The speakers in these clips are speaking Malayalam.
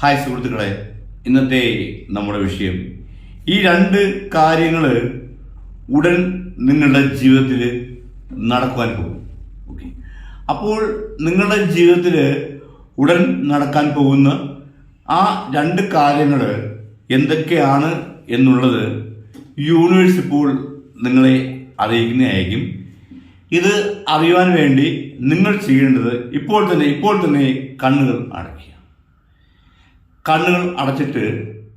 ഹായ് സുഹൃത്തുക്കളെ ഇന്നത്തെ നമ്മുടെ വിഷയം. ഈ രണ്ട് കാര്യങ്ങൾ ഉടൻ നിങ്ങളുടെ ജീവിതത്തിൽ നടക്കുവാൻ പോകും. ഓക്കെ. അപ്പോൾ നിങ്ങളുടെ ജീവിതത്തിൽ ഉടൻ നടക്കാൻ പോകുന്ന ആ രണ്ട് കാര്യങ്ങൾ എന്തൊക്കെയാണ് എന്നുള്ളത് യൂണിവേഴ്സ് ഇപ്പോൾ നിങ്ങളെ അറിയിക്കുന്നതായിരിക്കും. ഇത് അറിയുവാൻ വേണ്ടി നിങ്ങൾ ചെയ്യേണ്ടത് ഇപ്പോൾ തന്നെ ഇപ്പോൾ തന്നെ കണ്ണുകൾ അടയ്ക്കുക. കണ്ണുകൾ അടച്ചിട്ട്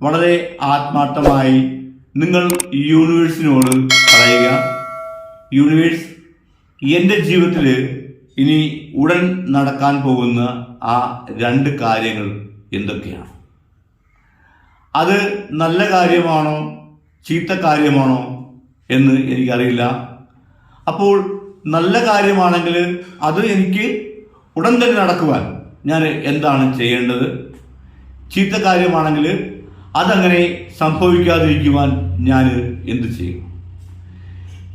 വളരെ ആത്മാർത്ഥമായി നിങ്ങൾ യൂണിവേഴ്സിനോട് പറയുക. യൂണിവേഴ്സ് എന്റെ ജീവിതത്തിൽ ഇനി ഉടൻ നടക്കാൻ പോകുന്ന ആ രണ്ട് കാര്യങ്ങൾ എന്തൊക്കെയാണ്? അത് നല്ല കാര്യമാണോ ചീത്ത കാര്യമാണോ എന്ന് എനിക്കറിയില്ല. അപ്പോൾ നല്ല കാര്യമാണെങ്കിൽ അത് എനിക്ക് ഉടൻ തന്നെ നടക്കുവാൻ ഞാൻ എന്താണ് ചെയ്യേണ്ടത്? ചീത്ത കാര്യമാണെങ്കിൽ അതങ്ങനെ സംഭവിക്കാതിരിക്കുവാൻ ഞാൻ എന്തു ചെയ്യും?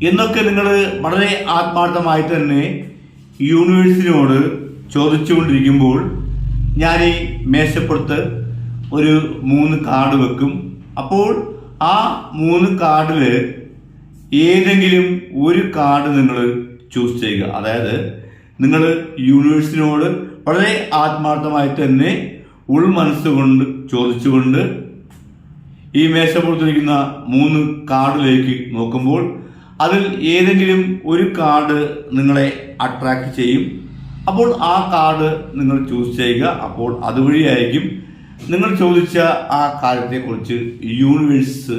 എന്നൊക്കെ നിങ്ങൾ വളരെ ആത്മാർത്ഥമായി തന്നെ യൂണിവേഴ്സിനോട് ചോദിച്ചുകൊണ്ടിരിക്കുമ്പോൾ ഞാൻ ഈ മേശപ്പുറത്ത് ഒരു മൂന്ന് കാർഡ് വെക്കും. അപ്പോൾ ആ മൂന്ന് കാർഡിൽ ഏതെങ്കിലും ഒരു കാർഡ് നിങ്ങൾ ചൂസ് ചെയ്യുക. അതായത് നിങ്ങൾ യൂണിവേഴ്സിനോട് വളരെ ആത്മാർത്ഥമായി തന്നെ ഉൾമനസ്സുകൊണ്ട് ചോദിച്ചുകൊണ്ട് ഈ മേശപ്പുറത്തിരിക്കുന്ന മൂന്ന് കാർഡിലേക്ക് നോക്കുമ്പോൾ അതിൽ ഏതെങ്കിലും ഒരു കാർഡ് നിങ്ങളെ അട്രാക്ട് ചെയ്യും. അപ്പോൾ ആ കാർഡ് നിങ്ങൾ ചൂസ് ചെയ്യുക. അപ്പോൾ അതുവഴിയായിരിക്കും നിങ്ങൾ ചോദിച്ച ആ കാര്യത്തെക്കുറിച്ച് യൂണിവേഴ്സ്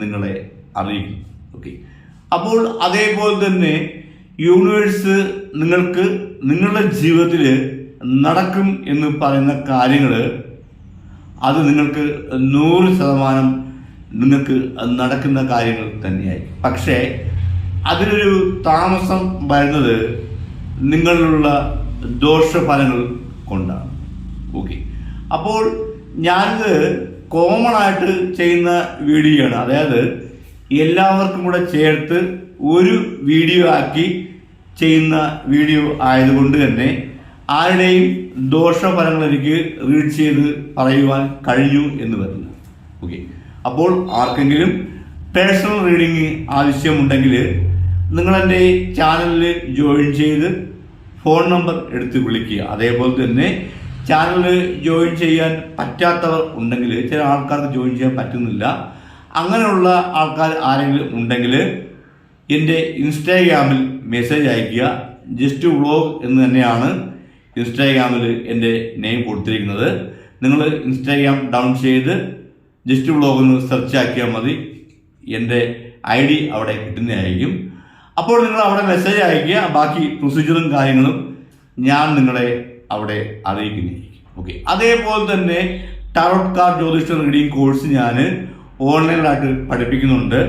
നിങ്ങളെ അറിയിക്കും. ഓക്കെ അപ്പോൾ അതേപോലെ തന്നെ യൂണിവേഴ്സ് നിങ്ങൾക്ക് നിങ്ങളുടെ ജീവിതത്തിൽ നടക്കും എന്ന് പറയുന്ന കാര്യങ്ങൾ അത് നിങ്ങൾക്ക് നൂറ് ശതമാനം നിങ്ങൾക്ക് നടക്കുന്ന കാര്യങ്ങൾ തന്നെയായി പക്ഷേ അതിനൊരു താമസം വരുന്നത് നിങ്ങളിലുള്ള ദോഷഫലങ്ങൾ കൊണ്ടാണ്. ഓക്കെ. അപ്പോൾ ഞാനിത് കോമൺ ആയിട്ട് ചെയ്യുന്ന വീഡിയോ ആണ്. അതായത് എല്ലാവർക്കും കൂടെ ചേർത്ത് ഒരു വീഡിയോ ആക്കി ചെയ്യുന്ന വീഡിയോ ആയതുകൊണ്ട് തന്നെ ആരുടെയും ദോഷഫലങ്ങൾ എനിക്ക് റീഡ് ചെയ്ത് പറയുവാൻ കഴിഞ്ഞു എന്ന് വരില്ല. ഓക്കെ അപ്പോൾ ആർക്കെങ്കിലും പേഴ്സണൽ റീഡിങ് ആവശ്യമുണ്ടെങ്കിൽ നിങ്ങളെന്റെ ചാനലിൽ ജോയിൻ ചെയ്ത് ഫോൺ നമ്പർ എടുത്ത് വിളിക്കുക. അതേപോലെ തന്നെ ചാനലിൽ ജോയിൻ ചെയ്യാൻ പറ്റാത്തവർ ഉണ്ടെങ്കിൽ ചില ആൾക്കാർക്ക് ജോയിൻ ചെയ്യാൻ പറ്റുന്നില്ല. അങ്ങനെയുള്ള ആൾക്കാർ ആരെങ്കിലും ഉണ്ടെങ്കിൽ എന്റെ ഇൻസ്റ്റാഗ്രാമിൽ മെസ്സേജ് അയയ്ക്കുക. ജസ്റ്റ് വ്ളോഗ് എന്ന് തന്നെയാണ് ഇൻസ്റ്റാഗ്രാമിൽ എന്റെ നെയിം കൊടുത്തിരിക്കുന്നത്. നിങ്ങൾ ഇൻസ്റ്റാഗ്രാം ഡൗൺ ചെയ്ത് ജസ്റ്റ് ബ്ലോഗ് ഒന്ന് സെർച്ച് ആക്കിയാൽ മതി. എന്റെ ഐ ഡി അവിടെ കിട്ടുന്നതായിരിക്കും. അപ്പോൾ നിങ്ങൾ അവിടെ മെസ്സേജ് അയക്കുക ബാക്കി പ്രൊസീജിയറും കാര്യങ്ങളും ഞാൻ നിങ്ങളെ അവിടെ അറിയിക്കുന്നതായിരിക്കും. ഓക്കെ അതേപോലെ തന്നെ ടാരോട്ട് കാർഡ് ജ്യോതിഷ റീഡിംഗ് കോഴ്സ് ഞാൻ ഓൺലൈനിലായിട്ട് പഠിപ്പിക്കുന്നുണ്ട്.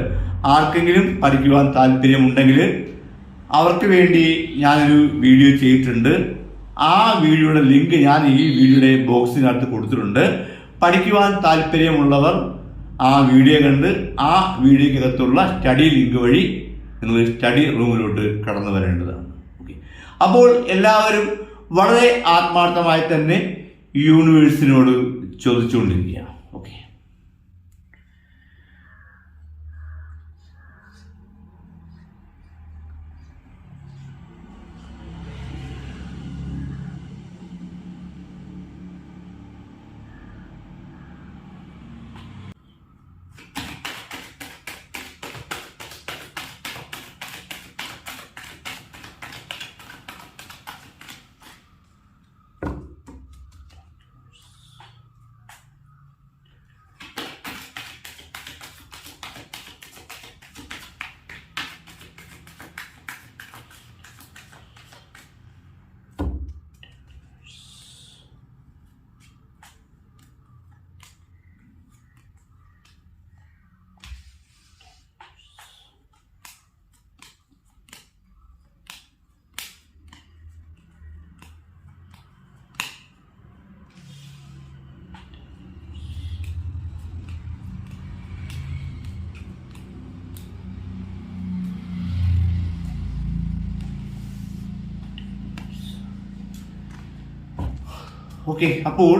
ആർക്കെങ്കിലും പഠിക്കുവാൻ താല്പര്യമുണ്ടെങ്കിൽ അവർക്ക് വേണ്ടി ഞാനൊരു വീഡിയോ ചെയ്തിട്ടുണ്ട്. ആ വീഡിയോയുടെ ലിങ്ക് ഞാൻ ഈ വീഡിയോയുടെ ബോക്സിനകത്ത് കൊടുത്തിട്ടുണ്ട്. പഠിക്കുവാൻ താല്പര്യമുള്ളവർ ആ വീഡിയോ കണ്ട് ആ വീഡിയോക്കകത്തുള്ള സ്റ്റഡി ലിങ്ക് വഴി നിങ്ങൾ സ്റ്റഡി റൂമിലോട്ട് കടന്നു വരേണ്ടതാണ്. ഓക്കെ. അപ്പോൾ എല്ലാവരും വളരെ ആത്മാർത്ഥമായി തന്നെ യൂണിവേഴ്സിനോട് ചോദിച്ചുകൊണ്ടിരിക്കുക ഓക്കെ അപ്പോൾ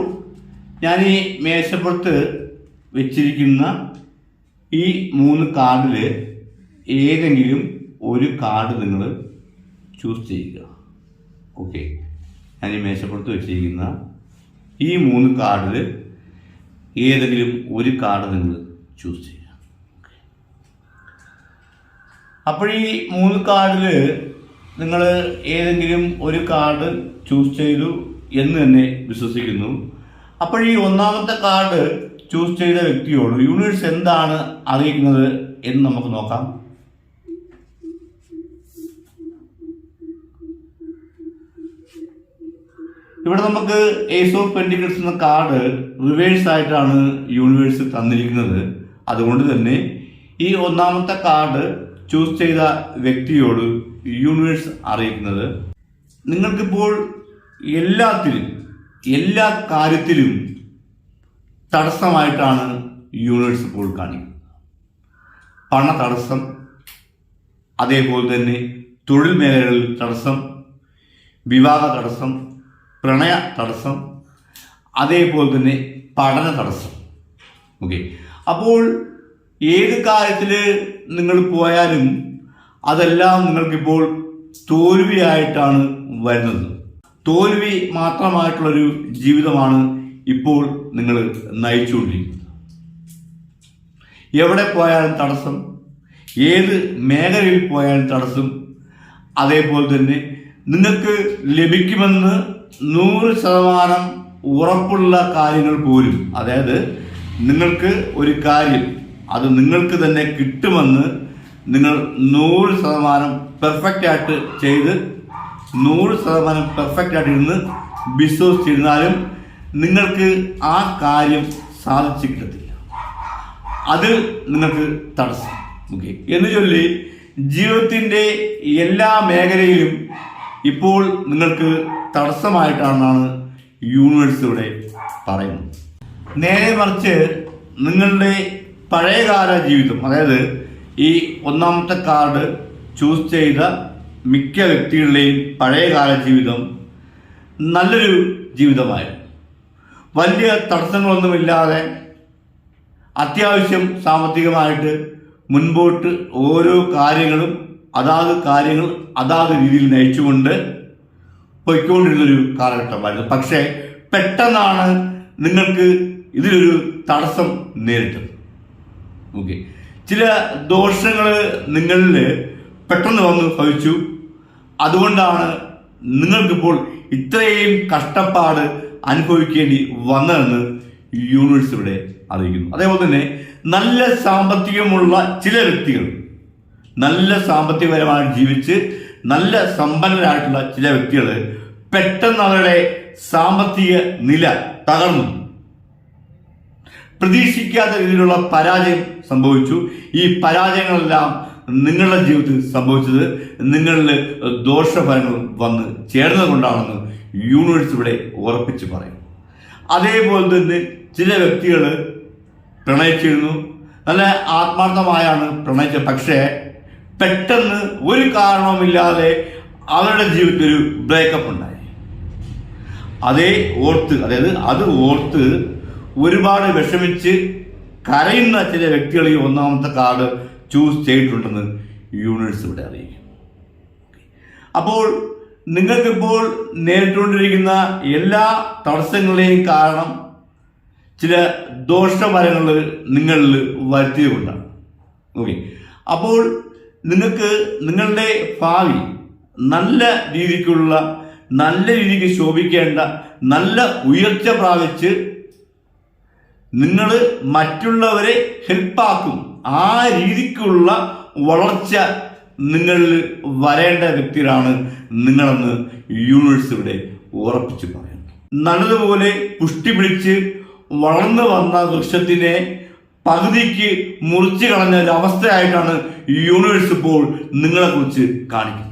ഞാൻ ഈ മേശപ്പുറത്ത് വെച്ചിരിക്കുന്ന ഈ മൂന്ന് കാർഡിൽ ഏതെങ്കിലും ഒരു കാർഡ് നിങ്ങൾ ചൂസ് ചെയ്യുക. ഓക്കെ ഞാൻ ഈ മേശപ്പുറത്ത് വെച്ചിരിക്കുന്ന ഈ മൂന്ന് കാർഡിൽ ഏതെങ്കിലും ഒരു കാർഡ് നിങ്ങൾ ചൂസ് ചെയ്യുക. അപ്പോൾ ഈ മൂന്ന് കാർഡിൽ നിങ്ങൾ ഏതെങ്കിലും ഒരു കാർഡ് ചൂസ് ചെയ്തു എന്ന് തന്നെ വിശ്വസിക്കുന്നു. അപ്പോൾ ഈ ഒന്നാമത്തെ കാർഡ് ചൂസ് ചെയ്ത വ്യക്തിയോട് യൂണിവേഴ്സ് എന്താണ് അറിയിക്കുന്നത് എന്ന് നമുക്ക് നോക്കാം. ഇവിടെ നമുക്ക് ഏസ് ഓഫ് പെൻഡിക്കിൾസ് എന്ന കാർഡ് റിവേഴ്സ് ആയിട്ടാണ് യൂണിവേഴ്സ് തന്നിരിക്കുന്നത്. അതുകൊണ്ട് തന്നെ ഈ ഒന്നാമത്തെ കാർഡ് ചൂസ് ചെയ്ത വ്യക്തിയോട് യൂണിവേഴ്സ് അറിയിക്കുന്നത്. നിങ്ങൾക്കിപ്പോൾ എല്ലാത്തിലും എല്ലാ കാര്യത്തിലും തടസ്സമായിട്ടാണ് യൂണിവേഴ്സ് ഇപ്പോൾ കാണിക്കുന്നത്. പണ തടസ്സം അതേപോലെ തന്നെ തൊഴിൽ മേഖലകളിൽ തടസ്സം വിവാഹ തടസ്സം പ്രണയ തടസ്സം അതേപോലെ തന്നെ പഠന തടസ്സം. ഓക്കെ അപ്പോൾ ഏത് കാര്യത്തിൽ നിങ്ങൾ പോയാലും അതെല്ലാം നിങ്ങൾക്കിപ്പോൾ തോൽവിയായിട്ടാണ് വരുന്നത്. തോൽവി മാത്രമായിട്ടുള്ളൊരു ജീവിതമാണ് ഇപ്പോൾ നിങ്ങൾ നയിച്ചുകൊണ്ടിരിക്കുന്നത്. എവിടെ പോയാലും തടസ്സം ഏത് മേഖലയിൽ പോയാലും തടസ്സം അതേപോലെ തന്നെ നിങ്ങൾക്ക് ലഭിക്കുമെന്ന് നൂറ് ശതമാനം ഉറപ്പുള്ള കാര്യങ്ങൾ പോലും അതായത് നിങ്ങൾക്ക് ഒരു കാര്യം അത് നിങ്ങൾക്ക് തന്നെ കിട്ടുമെന്ന് നിങ്ങൾ നൂറ് ശതമാനം പെർഫെക്റ്റ് ആയിട്ട് ചെയ്ത് നൂറ് ശതമാനം പെർഫെക്റ്റ് ആയിട്ട് ഇരുന്ന് വിശ്വസിച്ചിരുന്നാലും നിങ്ങൾക്ക് ആ കാര്യം സാധിച്ചു കിട്ടത്തില്ല. അത് നിങ്ങൾക്ക് തടസ്സം. ഓക്കെ എന്ന് ചൊല്ലി ജീവിതത്തിന്റെ എല്ലാ മേഖലയിലും ഇപ്പോൾ നിങ്ങൾക്ക് തടസ്സമായിട്ടാണെന്നാണ് യൂണിവേഴ്സ് പറയുന്നത്. നേരെ മറിച്ച് നിങ്ങളുടെ പഴയകാല ജീവിതം അതായത് ഈ ഒന്നാമത്തെ കാർഡ് ചൂസ് ചെയ്ത മിക്ക വ്യക്തികളുടെയും പഴയകാല ജീവിതം നല്ലൊരു ജീവിതമായിരുന്നു. വലിയ തടസ്സങ്ങളൊന്നുമില്ലാതെ അത്യാവശ്യം സാമ്പത്തികമായിട്ട് മുൻപോട്ട് ഓരോ കാര്യങ്ങളും അതാത് കാര്യങ്ങൾ അതാത് രീതിയിൽ നയിച്ചുകൊണ്ട് പോയിക്കൊണ്ടിരുന്നൊരു കാലഘട്ടമായിരുന്നു. പക്ഷേ പെട്ടെന്നാണ് നിങ്ങൾക്ക് ഇതിലൊരു തടസ്സം നേരിട്ടത്. ഓക്കെ. ചില ദോഷങ്ങൾ നിങ്ങളിൽ പെട്ടെന്ന് വന്ന് ഭവിച്ചു. അതുകൊണ്ടാണ് നിങ്ങൾക്കിപ്പോൾ ഇത്രയും കഷ്ടപ്പാട് അനുഭവിക്കേണ്ടി വന്നതെന്ന് യൂണിവേഴ്സ് ഇവിടെ അറിയിക്കുന്നു. അതേപോലെ തന്നെ നല്ല സാമ്പത്തികമുള്ള ചില വ്യക്തികൾ നല്ല സാമ്പത്തികപരമായി ജീവിച്ച് നല്ല സമ്പന്നരായിട്ടുള്ള ചില വ്യക്തികൾ പെട്ടെന്ന് അവരുടെ സാമ്പത്തിക നില തകർന്നു. പ്രതീക്ഷിക്കാത്ത രീതിയിലുള്ള പരാജയം സംഭവിച്ചു. ഈ പരാജയങ്ങളെല്ലാം നിങ്ങളുടെ ജീവിതത്തിൽ സംഭവിച്ചത് നിങ്ങളിൽ ദോഷഫലങ്ങൾ വന്ന് ചേർന്നത് കൊണ്ടാണെന്ന് യൂണിവേഴ്സ് ഇവിടെ ഉറപ്പിച്ച് പറയും. അതേപോലെ തന്നെ ചില വ്യക്തികൾ പ്രണയിച്ചിരുന്നു നല്ല ആത്മാർത്ഥമായാണ് പ്രണയിച്ചത്. പക്ഷേ പെട്ടെന്ന് ഒരു കാരണവുമില്ലാതെ അവരുടെ ജീവിതത്തിൽ ഒരു ബ്രേക്കപ്പ് ഉണ്ടായി. അതേ ഓർത്ത് അതായത് അത് ഓർത്ത് ഒരുപാട് വിഷമിച്ച് കരയുന്ന ചില വ്യക്തികൾ ഈ ഒന്നാമത്തെ കാർഡ് ചൂസ് ചെയ്തിട്ടുണ്ടെന്ന് യൂണിവേഴ്സ് ഇവിടെ അറിയിക്കും. അപ്പോൾ നിങ്ങൾക്കിപ്പോൾ നേരിട്ടുകൊണ്ടിരിക്കുന്ന എല്ലാ തടസ്സങ്ങളെയും കാരണം ചില ദോഷഫലങ്ങൾ നിങ്ങളിൽ വരുത്തിയതുകൊണ്ടാണ്. ഓക്കെ അപ്പോൾ നിങ്ങൾക്ക് നിങ്ങളുടെ ഭാവി നല്ല രീതിക്കുള്ള നല്ല രീതിക്ക് ശോഭിക്കേണ്ട നല്ല ഉയർച്ച പ്രാപിച്ച് നിങ്ങൾ മറ്റുള്ളവരെ ഹെൽപ്പാക്കും ആ രീതിക്കുള്ള വളർച്ച നിങ്ങളിൽ വരേണ്ട വ്യക്തികളാണ് നിങ്ങളെന്ന് യൂണിവേഴ്സ് ഇവിടെ ഉറപ്പിച്ചു പറയുന്നു. നല്ലതുപോലെ പുഷ്ടി പിടിച്ച് വളർന്നു വന്ന വൃക്ഷത്തിനെ പകുതിക്ക് മുറിച്ചു കളഞ്ഞ ഒരു അവസ്ഥയായിട്ടാണ് യൂണിവേഴ്സ് ഇപ്പോൾ നിങ്ങളെക്കുറിച്ച് കാണിക്കുന്നത്.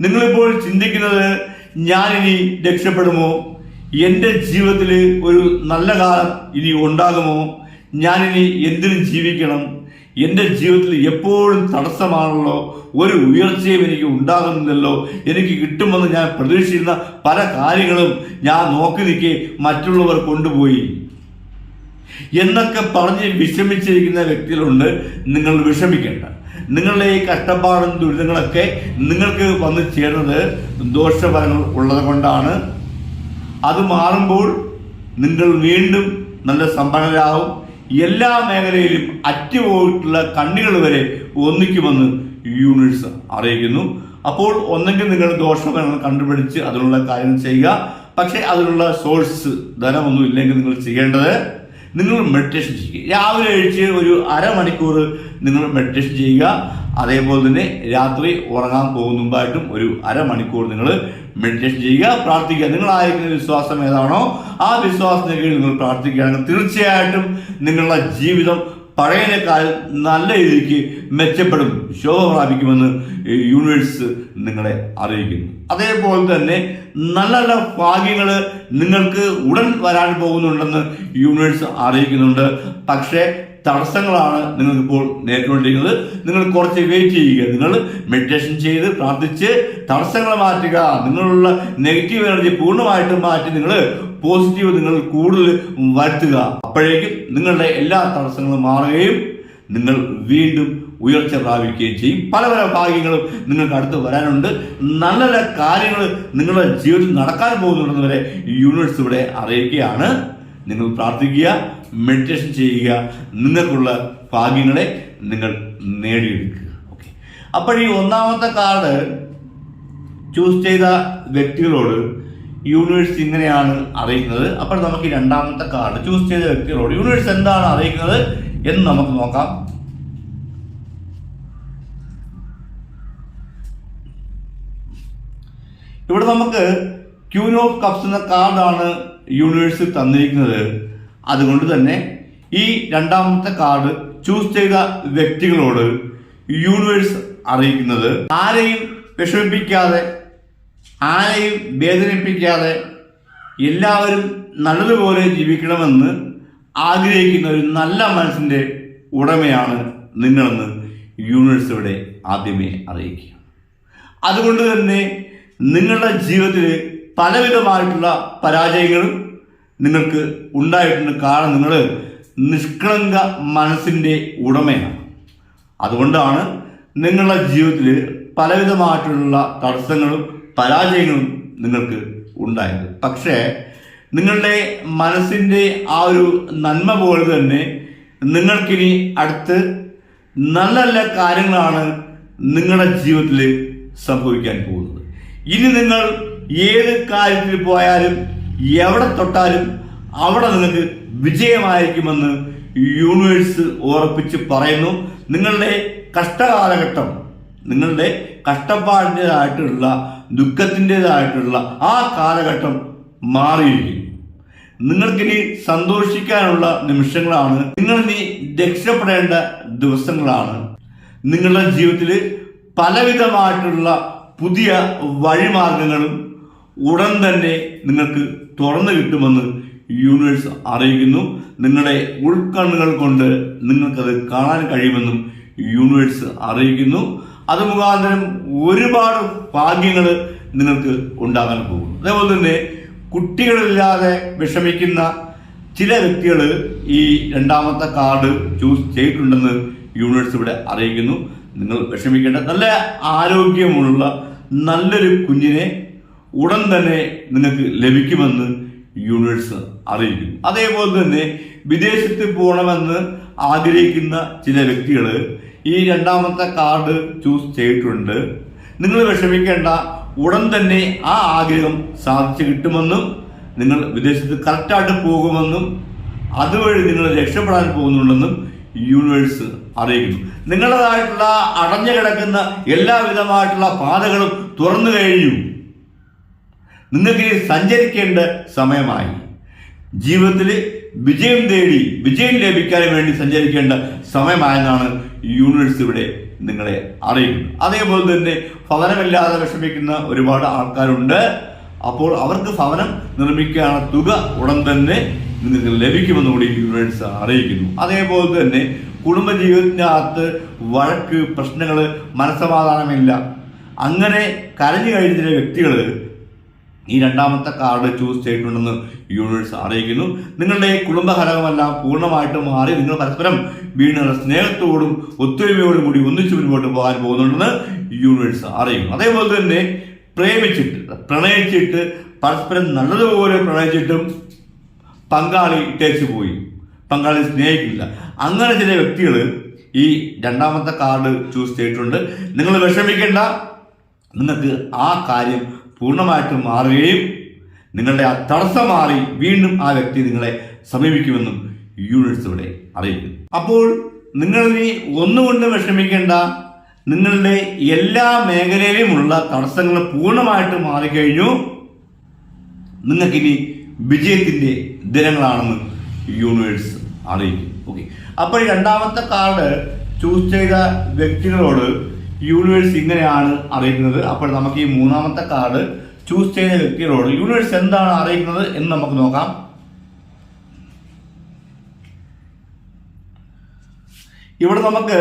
നിങ്ങളിപ്പോൾ ചിന്തിക്കുന്നത് ഞാനിനി രക്ഷപ്പെടുമോ? എന്റെ ജീവിതത്തിൽ ഒരു നല്ല കാലം ഇനി ഉണ്ടാകുമോ? ഞാനിനി എന്തിനും ജീവിക്കണം? എന്റെ ജീവിതത്തിൽ എപ്പോഴും തടസ്സമാണല്ലോ. ഒരു ഉയർച്ചയും എനിക്ക് ഉണ്ടാകുന്നില്ലല്ലോ. എനിക്ക് കിട്ടുമെന്ന് ഞാൻ പ്രതീക്ഷിക്കുന്ന പല കാര്യങ്ങളും ഞാൻ നോക്കി നിൽക്കെ മറ്റുള്ളവർ കൊണ്ടുപോയി. എന്നൊക്കെ പറഞ്ഞ് വിഷമിച്ചിരിക്കുന്ന വ്യക്തികളുണ്ട്. നിങ്ങൾ വിഷമിക്കേണ്ട. നിങ്ങളുടെ ഈ കഷ്ടപ്പാടും ദുരിതങ്ങളൊക്കെ നിങ്ങൾക്ക് വന്നു ചേർന്നത് ദോഷഫലങ്ങൾ ഉള്ളത് കൊണ്ടാണ്. അത് മാറുമ്പോൾ നിങ്ങൾ വീണ്ടും നല്ല സമ്പന്നരാകും എല്ലാ മേഖലയിലും അറ്റുപോയിട്ടുള്ള കണ്ണികൾ വരെ ഒന്നിക്കുമെന്ന് യൂണിവേഴ്സ് അറിയിക്കുന്നു. അപ്പോൾ ഒന്നെങ്കിൽ നിങ്ങൾ ദോഷഫലങ്ങൾ കണ്ടുപിടിച്ച് അതിനുള്ള കാര്യം ചെയ്യുക. പക്ഷേ അതിനുള്ള സോഴ്സ് ധനമൊന്നും ഇല്ലെങ്കിൽ നിങ്ങൾ ചെയ്യേണ്ടത് നിങ്ങൾ മെഡിറ്റേഷൻ ചെയ്യുക. രാവിലെ കഴിച്ച് ഒരു അരമണിക്കൂർ നിങ്ങൾ മെഡിറ്റേഷൻ ചെയ്യുക. അതേപോലെ തന്നെ രാത്രി ഉറങ്ങാൻ പോകുന്ന മുമ്പായിട്ടും ഒരു അരമണിക്കൂർ നിങ്ങൾ മെഡിറ്റേഷൻ ചെയ്യുക പ്രാർത്ഥിക്കുക. നിങ്ങളായിരിക്കുന്ന വിശ്വാസം ഏതാണോ ആ വിശ്വാസത്തിന് കീഴിൽ നിങ്ങൾ പ്രാർത്ഥിക്കുകയാണെങ്കിൽ തീർച്ചയായിട്ടും നിങ്ങളുടെ ജീവിതം പഴയതിനേക്കാൾ നല്ല രീതിക്ക് മെച്ചപ്പെടും ശോഭ പ്രാപിക്കുമെന്ന് യൂണിവേഴ്സ് നിങ്ങളെ അറിയിക്കുന്നു. അതേപോലെ തന്നെ നല്ല നല്ല ഭാഗ്യങ്ങൾ നിങ്ങൾക്ക് ഉടൻ വരാൻ പോകുന്നുണ്ടെന്ന് യൂണിവേഴ്സ് അറിയിക്കുന്നുണ്ട്. പക്ഷേ തടസ്സങ്ങളാണ് നിങ്ങൾക്കിപ്പോൾ നേരിട്ടുകൊണ്ടിരിക്കുന്നത്. നിങ്ങൾ കുറച്ച് വെയിറ്റ് ചെയ്യുക. നിങ്ങൾ മെഡിറ്റേഷൻ ചെയ്ത് പ്രാർത്ഥിച്ച് തടസ്സങ്ങൾ മാറ്റുക. നിങ്ങളുള്ള നെഗറ്റീവ് എനർജി പൂർണമായിട്ടും മാറ്റി നിങ്ങൾ പോസിറ്റീവ് നിങ്ങൾ കൂടുതൽ വരുത്തുക. അപ്പോഴേക്കും നിങ്ങളുടെ എല്ലാ തടസ്സങ്ങളും മാറുകയും നിങ്ങൾ വീണ്ടും ഉയർച്ച പ്രാപിക്കുകയും ചെയ്യും. പല പല ഭാഗ്യങ്ങളും നിങ്ങൾക്ക് അടുത്ത് വരാനുണ്ട്. നല്ല നല്ല കാര്യങ്ങൾ നിങ്ങളുടെ ജീവിതത്തിൽ നടക്കാൻ പോകുന്നുണ്ടെന്ന് വരെ യൂണിവേഴ്സ് ഇവിടെ അറിയിക്കുകയാണ്. നിങ്ങൾ പ്രാർത്ഥിക്കുക. മെഡിറ്റേഷൻ ചെയ്യുക നിങ്ങൾക്കുള്ള ഭാഗ്യങ്ങളെ നിങ്ങൾ നേടിയെടുക്കുക. ഓക്കെ അപ്പോൾ ഈ ഒന്നാമത്തെ കാർഡ് ചൂസ് ചെയ്ത വ്യക്തികളോട് യൂണിവേഴ്സ് ഇങ്ങനെയാണ് അറിയിക്കുന്നത്. അപ്പോൾ നമുക്ക് രണ്ടാമത്തെ കാർഡ് ചൂസ് ചെയ്ത വ്യക്തികളോട് യൂണിവേഴ്സ് എന്താണ് അറിയിക്കുന്നത് എന്ന് നമുക്ക് നോക്കാം. ഇവിടെ നമുക്ക് ക്യൂൻ ഓഫ് കപ്സ് എന്ന കാർഡാണ് യൂണിവേഴ്സ് തന്നിരിക്കുന്നത്. അതുകൊണ്ട് തന്നെ ഈ രണ്ടാമത്തെ കാർഡ് ചൂസ് ചെയ്ത വ്യക്തികളോട് യൂണിവേഴ്സ് അറിയിക്കുന്നത് ആരെയും വിഷമിപ്പിക്കാതെ ആരെയും വേദനിപ്പിക്കാതെ എല്ലാവരും നല്ലതുപോലെ ജീവിക്കണമെന്ന് ആഗ്രഹിക്കുന്ന ഒരു നല്ല മനസ്സിന്റെ ഉടമയാണ് നിങ്ങളെന്ന് യൂണിവേഴ്സ് ഇവിടെ ആദ്യമേ അറിയിക്കുക. അതുകൊണ്ട് തന്നെ നിങ്ങളുടെ ജീവിതത്തിൽ പലവിധമായിട്ടുള്ള പരാജയങ്ങളും നിങ്ങൾക്ക് ഉണ്ടായിട്ടുണ്ട് കാരണം നിങ്ങൾ നിഷ്കളങ്ക മനസ്സിന്റെ ഉടമയാണ്. അതുകൊണ്ടാണ് നിങ്ങളുടെ ജീവിതത്തിൽ പലവിധമായിട്ടുള്ള തടസ്സങ്ങളും പരാജയങ്ങളും നിങ്ങൾക്ക് ഉണ്ടായത്. പക്ഷേ നിങ്ങളുടെ മനസ്സിന്റെ ആ ഒരു നന്മ പോലെ തന്നെ നിങ്ങൾക്കിനി അടുത്ത് നല്ല നല്ല കാര്യങ്ങളാണ് നിങ്ങളുടെ ജീവിതത്തിൽ സംഭവിക്കാൻ പോകുന്നത്. ഇനി നിങ്ങൾ ഏത് കാര്യത്തിൽ പോയാലും എവിടെ തൊട്ടാലും അവിടെ നിങ്ങൾക്ക് വിജയമായിരിക്കുമെന്ന് യൂണിവേഴ്സ് ഉറപ്പിച്ച് പറയുന്നു. നിങ്ങളുടെ കഷ്ടകാലഘട്ടം നിങ്ങളുടെ കഷ്ടപ്പാടിന്റെതായിട്ടുള്ള ദുഃഖത്തിന്റെതായിട്ടുള്ള ആ കാലഘട്ടം മാറിയിരിക്കും നിങ്ങൾക്കിനി സന്തോഷിക്കാനുള്ള നിമിഷങ്ങളാണ്. നിങ്ങൾ ഇനി രക്ഷപ്പെടേണ്ട ദിവസങ്ങളാണ്. നിങ്ങളുടെ ജീവിതത്തിൽ പലവിധമായിട്ടുള്ള പുതിയ വഴിമാർഗങ്ങളും ഉടൻ തന്നെ നിങ്ങൾക്ക് തുറന്നു കിട്ടുമെന്ന് യൂണിവേഴ്സ് അറിയിക്കുന്നു. നിങ്ങളുടെ ഉൾക്കണ്ണുകൾ കൊണ്ട് നിങ്ങൾക്കത് കാണാൻ കഴിയുമെന്നും യൂണിവേഴ്സ് അറിയിക്കുന്നു. അത് മുഖാന്തരം ഒരുപാട് ഭാഗ്യങ്ങൾ നിങ്ങൾക്ക് ഉണ്ടാകാൻ പോകും അതേപോലെ തന്നെ കുട്ടികളില്ലാതെ വിഷമിക്കുന്ന ചില വ്യക്തികൾ ഈ രണ്ടാമത്തെ കാർഡ് ചൂസ് ചെയ്തിട്ടുണ്ടെന്ന് യൂണിവേഴ്സ് ഇവിടെ അറിയിക്കുന്നു. നിങ്ങൾ വിഷമിക്കേണ്ട നല്ല ആരോഗ്യമുള്ള നല്ലൊരു കുഞ്ഞിനെ ഉടൻ തന്നെ നിങ്ങൾക്ക് ലഭിക്കുമെന്ന് യൂണിവേഴ്സ് അറിയിക്കും അതേപോലെ തന്നെ വിദേശത്ത് പോകണമെന്ന് ആഗ്രഹിക്കുന്ന ചില വ്യക്തികൾ ഈ രണ്ടാമത്തെ കാർഡ് ചൂസ് ചെയ്തിട്ടുണ്ട്. നിങ്ങൾ വിഷമിക്കേണ്ട ഉടൻ തന്നെ ആ ആഗ്രഹം സാധിച്ചു കിട്ടുമെന്നും നിങ്ങൾ വിദേശത്ത് കറക്റ്റായിട്ട് പോകുമെന്നും അതുവഴി നിങ്ങൾ രക്ഷപ്പെടാൻ പോകുന്നുണ്ടെന്നും യൂണിവേഴ്സ് അറിയിക്കുന്നു. നിങ്ങളുടേതായിട്ടുള്ള അടഞ്ഞു കിടക്കുന്ന എല്ലാവിധമായിട്ടുള്ള പാതകളും തുറന്നു കഴിഞ്ഞു. നിങ്ങൾക്ക് സഞ്ചരിക്കേണ്ട സമയമായി. ജീവിതത്തിൽ വിജയം തേടി വിജയം ലഭിക്കാൻ വേണ്ടി സഞ്ചരിക്കേണ്ട സമയമായെന്നാണ് യൂണിവേഴ്സ് ഇവിടെ നിങ്ങളെ അറിയുന്നത് അതേപോലെ തന്നെ ഭവനമില്ലാതെ വിഷമിക്കുന്ന ഒരുപാട് ആൾക്കാരുണ്ട്. അപ്പോൾ അവർക്ക് ഭവനം നിർമ്മിക്കാനുള്ള തുക ഉടൻ തന്നെ നിങ്ങൾക്ക് ലഭിക്കുമെന്ന് കൂടി യൂണിവേഴ്സ് അറിയിക്കുന്നു. അതേപോലെ തന്നെ കുടുംബജീവിതത്തിന്റെ അകത്ത് വഴക്ക് പ്രശ്നങ്ങൾ മനസ്സമാധാനമില്ല. അങ്ങനെ കരഞ്ഞു കഴിഞ്ഞ വ്യക്തികൾ ഈ രണ്ടാമത്തെ കാർഡ് ചൂസ് ചെയ്തിട്ടുണ്ടെന്ന് യൂണിവേഴ്സ് അറിയിക്കുന്നു. നിങ്ങളുടെ കുടുംബഘടകമെല്ലാം പൂർണമായിട്ട് മാറി നിങ്ങൾ പരസ്പരം വീണ്ടും സ്നേഹത്തോടും ഒത്തൊരുമയോടും കൂടി ഒന്നിച്ചു മുന്നോട്ട് പോകാൻ പോകുന്നുണ്ടെന്ന് യൂണിവേഴ്സ് അറിയുന്നു. അതേപോലെ തന്നെ പ്രേമിച്ചിട്ട് പ്രണയിച്ചിട്ട് പരസ്പരം നല്ലതുപോലെ പ്രണയിച്ചിട്ടും പങ്കാളി ഇട്ടേച്ചു പോയി. പങ്കാളി സ്നേഹിക്കില്ല. അങ്ങനെ ചില വ്യക്തികൾ ഈ രണ്ടാമത്തെ കാർഡ് ചൂസ് ചെയ്തിട്ടുണ്ട്. നിങ്ങൾ വിഷമിക്കേണ്ട. നിങ്ങൾക്ക് ആ കാര്യം പൂർണമായിട്ടും മാറുകയും നിങ്ങളുടെ ആ തടസ്സം മാറി വീണ്ടും ആ വ്യക്തി നിങ്ങളെ സമീപിക്കുമെന്നും യൂണിവേഴ്സ് ഇവിടെ അറിയിക്കുന്നു. അപ്പോൾ നിങ്ങളിനി ഒന്നുകൊണ്ടും വിഷമിക്കേണ്ട. നിങ്ങളുടെ എല്ലാ മേഖലയിലുമുള്ള തടസ്സങ്ങൾ പൂർണമായിട്ട് മാറിക്കഴിഞ്ഞു. നിങ്ങൾക്കിനി വിജയത്തിന്റെ ദിനങ്ങളാണെന്ന് യൂണിവേഴ്സ് അറിയിക്കും ഓക്കെ അപ്പോൾ രണ്ടാമത്തെ കാർഡ് ചൂസ് ചെയ്ത വ്യക്തികളോട് യൂണിവേഴ്സ് ഇങ്ങനെയാണ് അറിയിക്കുന്നത്. അപ്പോൾ നമുക്ക് ഈ മൂന്നാമത്തെ കാർഡ് ചൂസ് ചെയ്ത വ്യക്തികളോട് യൂണിവേഴ്സ് എന്താണ് അറിയിക്കുന്നത് എന്ന് നമുക്ക് നോക്കാം. ഇവിടെ നമുക്ക്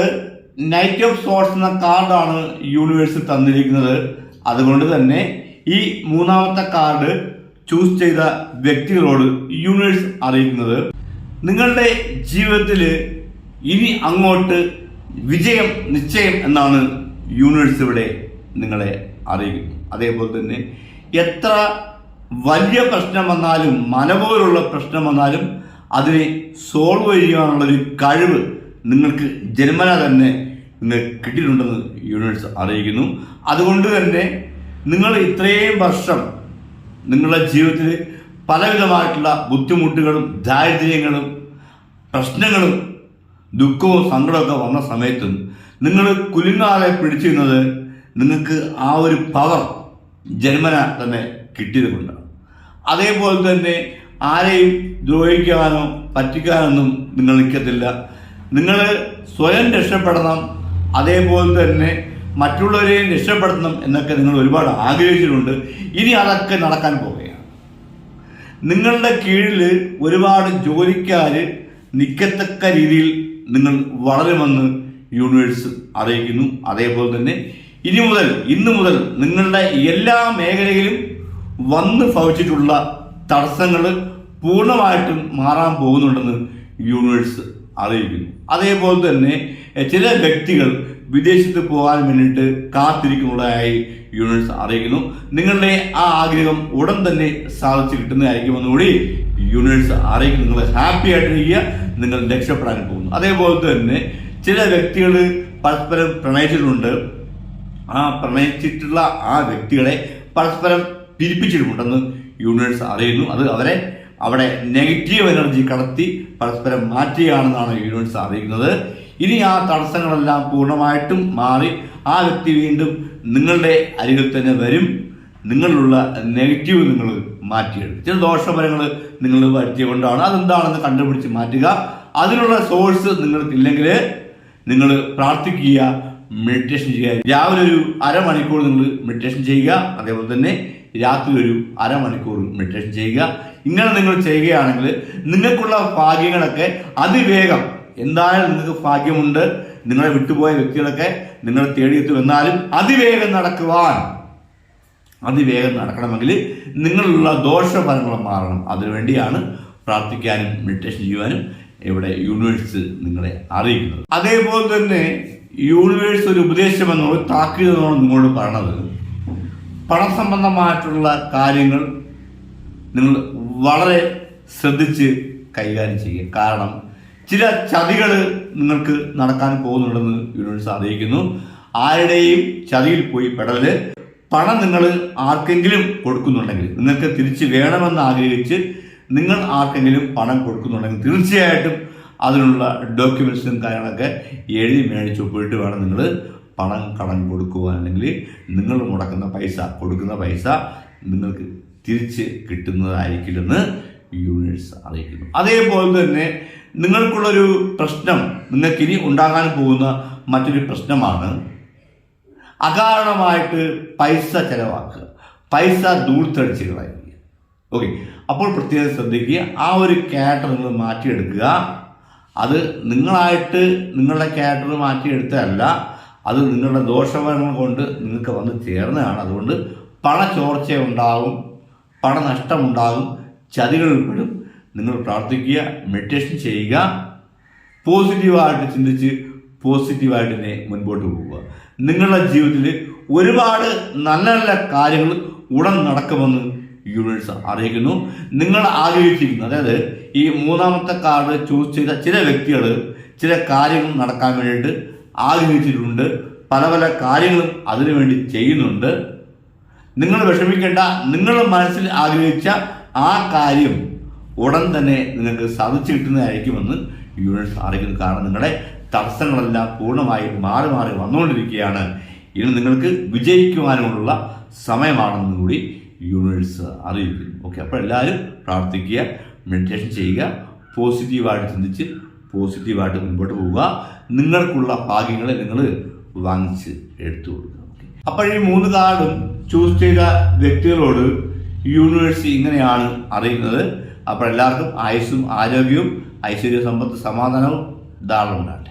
നൈറ്റ് ഓഫ് സോർട്സ് എന്ന കാർഡാണ് യൂണിവേഴ്സ് തന്നിരിക്കുന്നത്. അതുകൊണ്ട് തന്നെ ഈ മൂന്നാമത്തെ കാർഡ് ചൂസ് ചെയ്ത വ്യക്തികളോട് യൂണിവേഴ്സ് അറിയിക്കുന്നത്. നിങ്ങളുടെ ജീവിതത്തിൽ ഇനി അങ്ങോട്ട് വിജയം നിശ്ചയം എന്നാണ് യൂണിവേഴ്സ് ഇവിടെ നിങ്ങളെ അറിയിക്കുന്നു അതേപോലെ തന്നെ എത്ര വലിയ പ്രശ്നം വന്നാലും മനപോലുള്ള പ്രശ്നം വന്നാലും അതിനെ സോൾവ് ചെയ്യാനുള്ളൊരു കഴിവ് നിങ്ങൾക്ക് ജന്മന തന്നെ നിങ്ങൾക്ക് കിട്ടിയിട്ടുണ്ടെന്ന് യൂണിവേഴ്സ് അറിയിക്കുന്നു. അതുകൊണ്ട് തന്നെ നിങ്ങൾ ഇത്രയും വർഷം നിങ്ങളുടെ ജീവിതത്തിൽ പലവിധമായിട്ടുള്ള ബുദ്ധിമുട്ടുകളും ദാരിദ്ര്യങ്ങളും പ്രശ്നങ്ങളും ദുഃഖവും സങ്കടമൊക്കെ വന്ന സമയത്തും നിങ്ങൾ കുലുങ്ങാതെ പിടിച്ചിരുന്നത് നിങ്ങൾക്ക് ആ ഒരു പവർ ജന്മന തന്നെ കിട്ടിയതുകൊണ്ട്. അതേപോലെ തന്നെ ആരെയും ദ്രോഹിക്കാനോ പറ്റിക്കാനൊന്നും നിങ്ങൾ നിൽക്കത്തില്ല. നിങ്ങൾ സ്വയം രക്ഷപ്പെടണം അതേപോലെ തന്നെ മറ്റുള്ളവരെയും രക്ഷപ്പെടുത്തണം എന്നൊക്കെ നിങ്ങൾ ഒരുപാട് ആഗ്രഹിച്ചിട്ടുണ്ട്. ഇനി അതൊക്കെ നടക്കാൻ പോവുകയാണ്. നിങ്ങളുടെ കീഴിൽ ഒരുപാട് ജോലിക്കാർ നിൽക്കത്തക്ക രീതിയിൽ നിങ്ങൾ വളരുമെന്ന് യൂണിവേഴ്സ് അറിയിക്കുന്നു. അതേപോലെ തന്നെ ഇനി മുതൽ ഇന്നു മുതൽ നിങ്ങളുടെ എല്ലാ മേഖലയിലും വന്ന് ഭവിച്ചിട്ടുള്ള തടസ്സങ്ങൾ പൂർണമായിട്ടും മാറാൻ പോകുന്നുണ്ടെന്ന് യൂണിവേഴ്സ് അറിയിക്കുന്നു. അതേപോലെ തന്നെ ചില വ്യക്തികൾ വിദേശത്ത് പോകാൻ വേണ്ടിയിട്ട് കാത്തിരിക്കുന്നതായി യൂണിവേഴ്സ് അറിയിക്കുന്നു. നിങ്ങളുടെ ആ ആഗ്രഹം ഉടൻ തന്നെ സാധിച്ചു കിട്ടുന്നതായിരിക്കുമെന്ന് കൂടി യൂണിവേഴ്സ് അറിയിക്കുന്നു. നിങ്ങൾ ഹാപ്പി ആയിട്ടിരിക്കുക നിങ്ങൾ രക്ഷപ്പെടാൻ പോകുന്നു. അതേപോലെ തന്നെ ചില വ്യക്തികൾ പരസ്പരം പ്രണയിച്ചിട്ടുണ്ട് ആ പ്രണയിച്ചിട്ടുള്ള ആ വ്യക്തികളെ പരസ്പരം പിരിപ്പിച്ചിട്ടുമുണ്ടെന്ന് യൂണിവേഴ്സ് അറിയുന്നു. അത് അവരെ അവിടെ നെഗറ്റീവ് എനർജി കടത്തി പരസ്പരം മാറ്റുകയാണെന്നാണ് യൂണിവേഴ്സ് അറിയിക്കുന്നത്. ഇനി ആ തടസ്സങ്ങളെല്ലാം പൂർണമായിട്ടും മാറി ആ വ്യക്തി വീണ്ടും നിങ്ങളുടെ അരികിൽ തന്നെ വരും. നിങ്ങളിലുള്ള നെഗറ്റീവ് നിങ്ങൾ മാറ്റിയെടുക്കും. ചില ദോഷഫലങ്ങൾ നിങ്ങൾ വരുത്തിയ കൊണ്ടാണ്. അതെന്താണെന്ന് കണ്ടുപിടിച്ച് മാറ്റുക. അതിനുള്ള സോഴ്സ് നിങ്ങൾക്കില്ലെങ്കിൽ നിങ്ങൾ പ്രാർത്ഥിക്കുക മെഡിറ്റേഷൻ ചെയ്യുക. രാവിലെ ഒരു അരമണിക്കൂർ നിങ്ങൾ മെഡിറ്റേഷൻ ചെയ്യുക. അതേപോലെ തന്നെ രാത്രി ഒരു അരമണിക്കൂർ മെഡിറ്റേഷൻ ചെയ്യുക. ഇങ്ങനെ നിങ്ങൾ ചെയ്യുകയാണെങ്കിൽ നിങ്ങൾക്കുള്ള ഭാഗ്യങ്ങളൊക്കെ അതിവേഗം എന്തായാലും നിങ്ങൾക്ക് ഭാഗ്യമുണ്ട്. നിങ്ങളെ വിട്ടുപോയ വ്യക്തികളൊക്കെ നിങ്ങളെ തേടിയെത്തു. എന്നാലും അതിവേഗം നടക്കുവാൻ അതിവേഗം നടക്കണമെങ്കിൽ നിങ്ങളുള്ള ദോഷഫലങ്ങൾ മാറണം. അതിനുവേണ്ടിയാണ് പ്രാർത്ഥിക്കാനും മെഡിറ്റേഷൻ ചെയ്യുവാനും ഇവിടെ യൂണിവേഴ്സ് നിങ്ങളെ അറിയിക്കുന്നത്. അതേപോലെ തന്നെ യൂണിവേഴ്സ് ഒരു ഉപദേശം താക്കീതെന്നോ നിങ്ങളോട് പറഞ്ഞത് പണസംബന്ധമായിട്ടുള്ള കാര്യങ്ങൾ നിങ്ങൾ വളരെ ശ്രദ്ധിച്ച് കൈകാര്യം ചെയ്യുക. കാരണം ചില ചതികൾ നിങ്ങൾക്ക് നടക്കാൻ പോകുന്നുണ്ടെന്ന് യൂണിവേഴ്സ് അറിയിക്കുന്നു. ആരുടെയും ചതിയിൽ പോയി പെടൽ പണം നിങ്ങൾ ആർക്കെങ്കിലും കൊടുക്കുന്നുണ്ടെങ്കിൽ നിങ്ങൾക്ക് തിരിച്ച് വേണമെന്ന് ആഗ്രഹിച്ച് നിങ്ങൾ ആർക്കെങ്കിലും പണം കൊടുക്കുന്നുണ്ടെങ്കിൽ തീർച്ചയായിട്ടും അതിനുള്ള ഡോക്യുമെൻസും കാര്യങ്ങളൊക്കെ എഴുതി മേടിച്ചു പോയിട്ട് വേണം നിങ്ങൾ പണം കടം കൊടുക്കുക അല്ലെങ്കിൽ നിങ്ങൾ മുടക്കുന്ന പൈസ കൊടുക്കുന്ന പൈസ നിങ്ങൾക്ക് തിരിച്ച് കിട്ടുന്നതായിരിക്കില്ലെന്ന് യൂണിവേഴ്സ് അറിയിക്കുന്നു. അതേപോലെ തന്നെ നിങ്ങൾക്കുള്ളൊരു പ്രശ്നം നിങ്ങൾക്ക് ഇനി ഉണ്ടാകാൻ പോകുന്ന മറ്റൊരു പ്രശ്നമാണ് അകാരണമായിട്ട് പൈസ ചിലവാക്കുക. പൈസ ദൂർത്തടിച്ച് കളയുക. ഓക്കെ അപ്പോൾ പ്രത്യേകം ശ്രദ്ധിക്കുക. ആ ഒരു ക്യാരക്ടർ നിങ്ങൾ മാറ്റിയെടുക്കുക. അത് നിങ്ങളായിട്ട് നിങ്ങളുടെ ക്യാരക്ടർ മാറ്റിയെടുത്തതല്ല. അത് നിങ്ങളുടെ ദോഷഫലങ്ങൾ കൊണ്ട് നിങ്ങൾക്ക് വന്ന് ചേർന്നതാണ്. അതുകൊണ്ട് പണ ഉണ്ടാകും പണനഷ്ടമുണ്ടാകും ചതികൾ ഉൾപ്പെടും നിങ്ങൾ പ്രാർത്ഥിക്കുക മെഡിറ്റേഷൻ ചെയ്യുക. പോസിറ്റീവായിട്ട് ചിന്തിച്ച് പോസിറ്റീവായിട്ട് തന്നെ മുൻപോട്ട് പോവുക. നിങ്ങളുടെ ജീവിതത്തിൽ ഒരുപാട് നല്ല നല്ല കാര്യങ്ങൾ ഉടൻ നടക്കുമെന്ന് യൂണിവേഴ്സ് അറിയിക്കുന്നു. നിങ്ങൾ ആഗ്രഹിച്ചിരിക്കുന്നു. അതായത് ഈ മൂന്നാമത്തെ കാർഡ് ചൂസ് ചെയ്ത ചില വ്യക്തികൾ ചില കാര്യങ്ങൾ നടക്കാൻ വേണ്ടിയിട്ട് ആഗ്രഹിച്ചിട്ടുണ്ട്. പല പല കാര്യങ്ങളും അതിനുവേണ്ടി ചെയ്യുന്നുണ്ട്. നിങ്ങൾ വിഷമിക്കേണ്ട. നിങ്ങൾ മനസ്സിൽ ആഗ്രഹിച്ച ആ കാര്യം ഉടൻ തന്നെ നിങ്ങൾക്ക് സാധിച്ചു കിട്ടുന്നതായിരിക്കുമെന്ന് യൂണിവേഴ്സ് അറിയിക്കുന്നു. കാരണം നിങ്ങളുടെ തടസ്സങ്ങളെല്ലാം പൂർണമായും മാറി മാറി വന്നുകൊണ്ടിരിക്കുകയാണ്. ഇനി നിങ്ങൾക്ക് വിജയിക്കുവാനുമുള്ള സമയമാണെന്ന് കൂടി യൂണിവേഴ്സ് അറിയിക്കുന്നു. ഓക്കെ അപ്പോൾ എല്ലാവരും പ്രാർത്ഥിക്കുക മെഡിറ്റേഷൻ ചെയ്യുക പോസിറ്റീവായിട്ട് ചിന്തിച്ച് പോസിറ്റീവായിട്ട് മുമ്പോട്ട് പോവുക. നിങ്ങൾക്കുള്ള ഭാഗ്യങ്ങളെ നിങ്ങൾ വാങ്ങിച്ച് എടുത്തു കൊടുക്കുക. അപ്പോൾ ഈ മൂന്ന് കാർഡും ചൂസ് ചെയ്ത വ്യക്തികളോട് യൂണിവേഴ്സ് ഇങ്ങനെയാണ് അറിയുന്നത്. അപ്പോൾ എല്ലാവർക്കും ആയുസ്സും ആരോഗ്യവും ഐശ്വര്യ സമ്പത്ത് സമാധാനവും ധാരാളം ഉണ്ടാകട്ടെ